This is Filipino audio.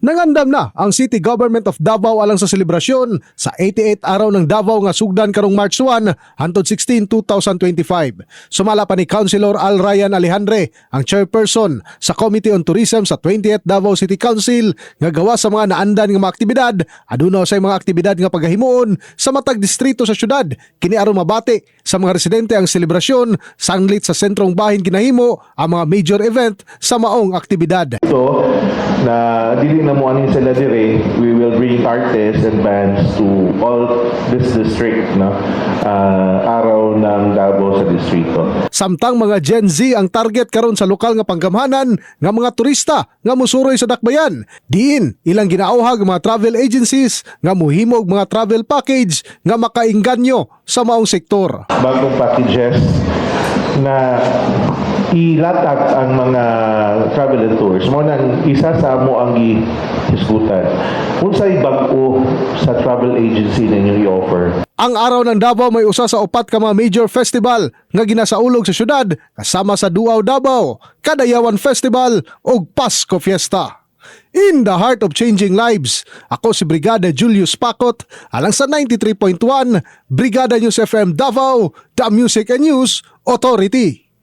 Nangandam na ang City Government of Davao alang sa selebrasyon sa 88 araw ng Davao nga sugdan karong March 1 hangtod 16, 2025. Sumala pa ni Councilor Al Ryan Alejandre, ang chairperson sa Committee on Tourism sa 28th Davao City Council nga gawa sa mga naandan nga mga aktibidad, aduna sa mga aktibidad nga paghahimuon sa matag distrito sa syudad. Kini aron mabati sa mga residente ang selebrasyon sanglit sa sentrong bahin ginahimo ang mga major event sa maong aktibidad. So, na dili na mo anin sila dire, we will bring artists and bands to all this district na araw Davao sa distrito. Samtang mga Gen Z ang target karon sa lokal nga panggamhanan nga mga turista nga musuroy sa dakbayan. Diin ilang ginaauhag mga travel agencies nga muhimog mga travel package nga makainganyo sa maong sektor. Bagong packages na ilatag ang mga travel and tours mo nang isa sa mo ang gihisgutan. Unsay bag-o sa travel agency ninyo i-offer? Ang araw ng Davao may usa sa upat ka mga major festival nga ginasaulog sa syudad kasama sa Duaw Davao, Kadayawan Festival ug Pasko Fiesta. In the heart of changing lives, ako si Brigada Julius Pakot alang sa 93.1 Brigada News FM Davao, The Music and News Authority.